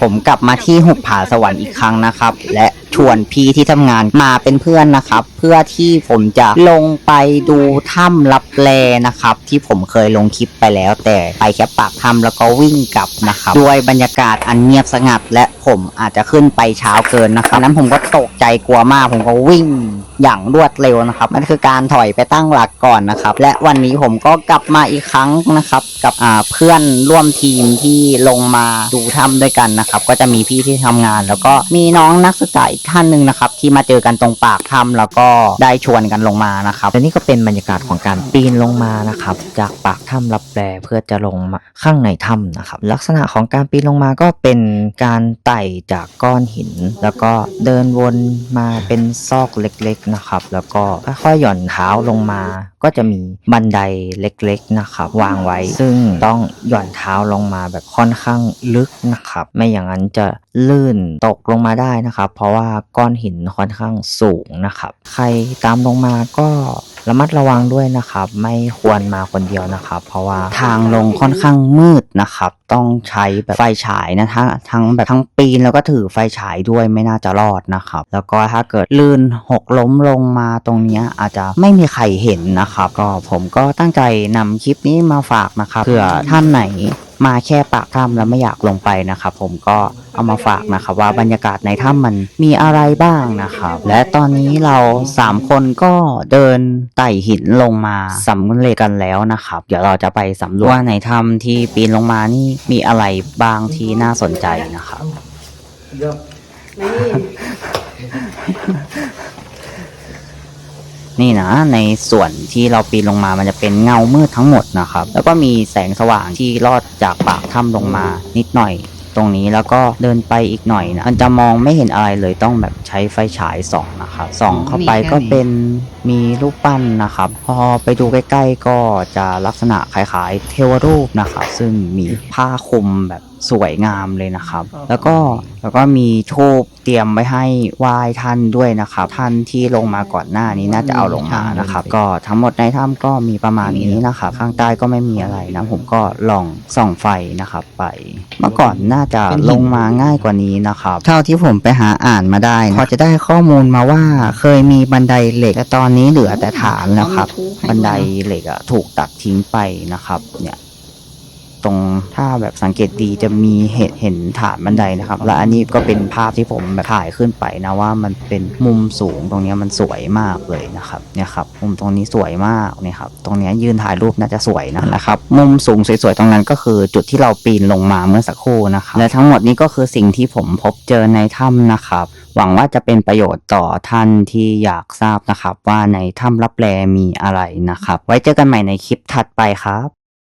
ผมกลับมาที่หุบผาสวรรค์อีกครั้งนะครับ และชวนพี่ที่ทำงานมาเป็นเพื่อนนะครับ เพื่อที่ผมจะลงไปดูถ้ำลับแลนะครับ ที่ผมเคยลงคลิปไปแล้ว แต่ไปแค่ปากถ้ำแล้วก็วิ่งกลับนะครับ ด้วยบรรยากาศอันเงียบสงัดและ ผมอาจจะขึ้นไปเช้าเกินนะครับนั้นผมก็ตกใจกลัวมาก ผมก็วิ่งอย่างรวดเร็วนะครับนั่นคือการถอยไปตั้งหลักก่อนนะครับ และวันนี้ผมก็กลับมาอีกครั้งนะครับ กับเพื่อนร่วมทีมที่ลงมาดูถ้ำด้วยกันนะครับ ก็จะมีพี่ที่ทำงาน แล้วก็มีน้องนักศึกษาอีกท่านหนึ่งนะครับ ที่มาเจอกันตรงปากถ้ำแล้วก็ได้ชวนกันลงมานะครับและนี่ก็เป็นบรรยากาศของการปีนลงมานะครับ จากปากถ้ำรับแลเพื่อจะลงมาข้างในถ้ำนะครับ ลักษณะของการปีนลงมาก็เป็นการไต่จากก้อนหิน แล้วก็เดินวนมาเป็นซอกเล็กๆนะครับ แล้วก็ค่อยๆหย่อนเท้าลงมา ก็จะมีบันไดเล็กๆนะครับ วางไว้ ซึ่งต้องหย่อนเท้าลงมาแบบค่อนข้างลึกนะครับ ไม่อย่างนั้นจะลื่นตกลงมาได้นะครับ เพราะว่าก้อนหินค่อนข้างสูงนะครับ ใครตามลงมาก็ ระมัดระวังด้วยนะครับ ไม่ควรมาคนเดียวนะครับ เพราะว่าทางลงค่อนข้างมืดนะครับ ต้องใช้แบบไฟฉายนะทั้งทั้งแบบทั้งปีนแล้วก็ถือไฟฉายด้วยไม่น่าจะรอดนะครับ แล้วก็ถ้าเกิดลื่นหกล้มลงมาตรงนี้อาจจะไม่มีใครเห็นนะครับ ก็ผมก็ตั้งใจนำคลิปนี้มาฝากนะครับเผื่อท่านไหน มาแค่ปากถ้ำแล้วไม่อยากลงไปนะครับผมก็เอามาฝากนะครับว่าบรรยากาศในถ้ำมันมีอะไรบ้างนะครับ และตอนนี้เราสามคนก็เดินไต่หินลงมาสำเร็จกันแล้วนะครับ เดี๋ยวเราจะไปสำรวจว่าในถ้ำที่ปีนลงมานี่มีอะไรบ้างที่น่าสนใจนะครับ นี่นะ ในส่วนที่เราปีนลงมามันจะเป็นเงามืดทั้งหมดนะครับ แล้วก็มีแสงสว่างที่ลอดจากปากถ้ำลงมานิดหน่อยตรงนี้แล้วก็เดินไปอีกหน่อยนะมันจะมองไม่เห็นอะไรเลยต้องแบบใช้ไฟฉายส่องนะครับส่องเข้าไปก็เป็นมีรูปปั้นนะครับ พอไปดูใกล้ ๆ ก็จะลักษณะคล้ายๆ เทวรูปนะครับซึ่งมีผ้าคลุมแบบสวยงามเลยนะครับ แล้วก็แล้วก็มีทูบเตรียมไว้ให้ไหว้ท่านด้วยนะครับ ท่านที่ลงมาก่อนหน้านี้น่าจะเอาลงมานะครับ ก็ทั้งหมดในถ้ำก็มีประมาณนี้นะครับ ข้างใต้ก็ไม่มีอะไรนะ ผมก็ลองส่องไฟนะครับ ไป เมื่อก่อนน่าจะลงมาง่ายกว่านี้นะครับ เท่าที่ผมไปหาอ่านมาได้นะพอจะได้ข้อมูลมาว่าเคยมีบันไดเหล็กแต่ตอนนี้เหลือแต่ฐานแล้วครับ บันไดเหล็กอะถูกตัดทิ้งไปนะครับ เนี่ย ตรงถ้าแบบสังเกตดีจะมีเห็นเห็นฐานบันไดนะครับ และอันนี้ก็เป็นภาพที่ผมแบบถ่ายขึ้นไปนะว่ามันเป็นมุมสูงตรงนี้มันสวยมากเลยนะครับเนี่ยครับมุมตรงนี้สวยมากเนี่ยครับตรงนี้ยืนถ่ายรูปน่าจะสวยนะนะครับมุมสูงสวยๆตรงนั้นก็คือจุดที่เราปีนลงมาเมื่อสักครู่นะครับและทั้งหมดนี้ก็คือสิ่งที่ผมพบเจอในถ้ำนะครับ หวังว่าจะเป็นประโยชน์ต่อท่านที่อยากทราบนะครับ ว่าในถ้ำรับแลมีอะไรนะครับ ไว้เจอกันใหม่ในคลิปถัดไปครับ